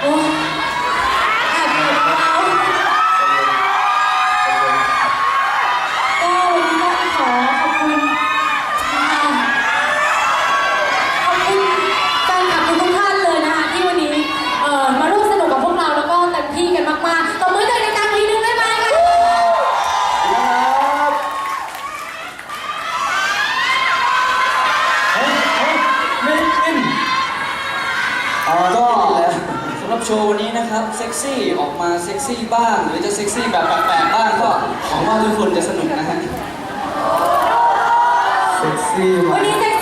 โอ้แอบอยู่เบาๆก็วันนี้ก็ขอขอบคุณนะคะขอบคุณแฟนคลับทุกๆท่านเลยนะคะที่วันนี้เอ่อมาร่วมสนุกกับพวกเราแล้วก็เต็มที่กันมากๆตบมือใจดังๆทีนึงได้ไหมคะ ครับเฮ้ยเฮ้ยมินมินอ่าก็สำห รับโชว์วันนี้นะครับเซ็กซี่ออกมาเซ็กซี่บ้าง หรือจะเซ็กซี่แบบแปลกๆบ้างก็หวังว่าทุกคนจะสนุกนะฮะ เซ็กซี่วัมานก นี้เซ็ก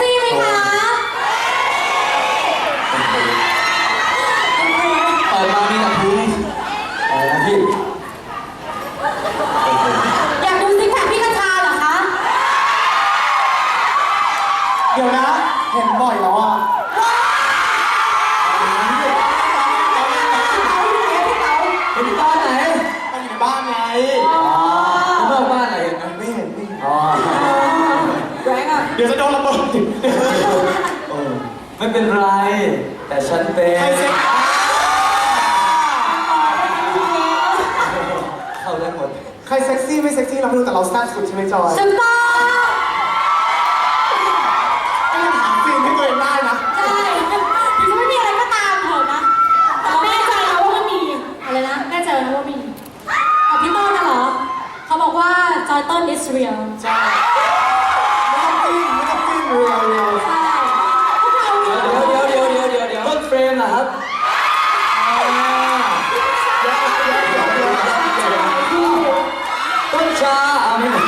บ้านไงที่นอกบ้านไหนเห็นไหมไม่เห็นไม่เห็นอ๋อแรงอะเดี๋ยวจะโดนระเบิดเออไม่เป็นไร แต่ฉันเป็นใครเซ็กเข้าได้หมดใครเซ็กซี่ไม่เซ็กซี่เราไม่รู้แต่เราแซ่บสุดใช่ไหมจอยฉันต้องก็ยังหาฟิล์มให้ตัวเองได้นะ ใช่ถึงจะไม่มีอะไรก็ตามเถอะนะแต่แน่ใจนะว่ามันมี อะไรนะแน่ใจนะว่ามีแต่ พี่ต้นนะเหรอ เขาบอกว่าจอยต้น is real ใช่ไม่ต้องฟิล์มไม่ต้องฟิล์มเรียวเรียวใช่พวกเราเดี๋ยวเดี๋ยวเดี๋ยวเดี๋ยวเดี๋ยวต้นเฟรมนะครับต้นชาอะไม่เหมือน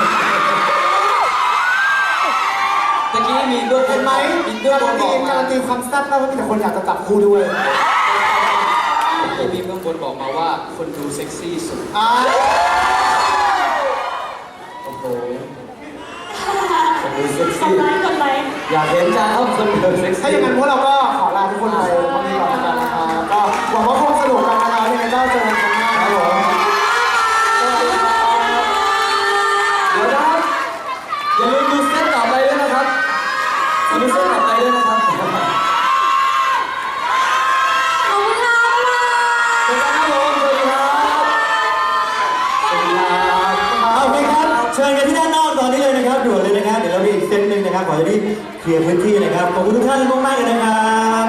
ตะกี้มีเบื้องบเห็นนไหมมีเบื้องการับนนบตีอกมาการันตีความแซ่บแล้วว่ามีแต่คนอยากจะจับคู่ด้วย ตะกี้มีเบื้องบนบอกมาว่าคนดูเซ็กซี่สุดอ่าโอ้โหคนดูเซ็กกดซี่ ไลค์กดไลค์ อยากเห็นจ้าครับคนดูเซ็กถ้าอซี่ย่างนั้นพวกเราก็ขอลาทุกคนไปตรงนี้ก่อนแล้วกันนะครับก็หวังว่าคงสนุกกันนะครับยังไงก็เจอกันครั้งหน้าครับผมเดี๋ยวนะครับอย่าลืมดูเซตต่อไปด้วยนะครับอย่าลืมดูเซตต่อไปด้วยนะ ชิญกันที่ด้านนอกตอนนี้เลยนะครับด่วนเลยนะครับเดี๋ยวเรามีอีกเซตหนึ่งนะครับขอจะรีบเคลียร์พื้นที่นะครับขอบคุณทุกท่านมากๆเลยนะครับ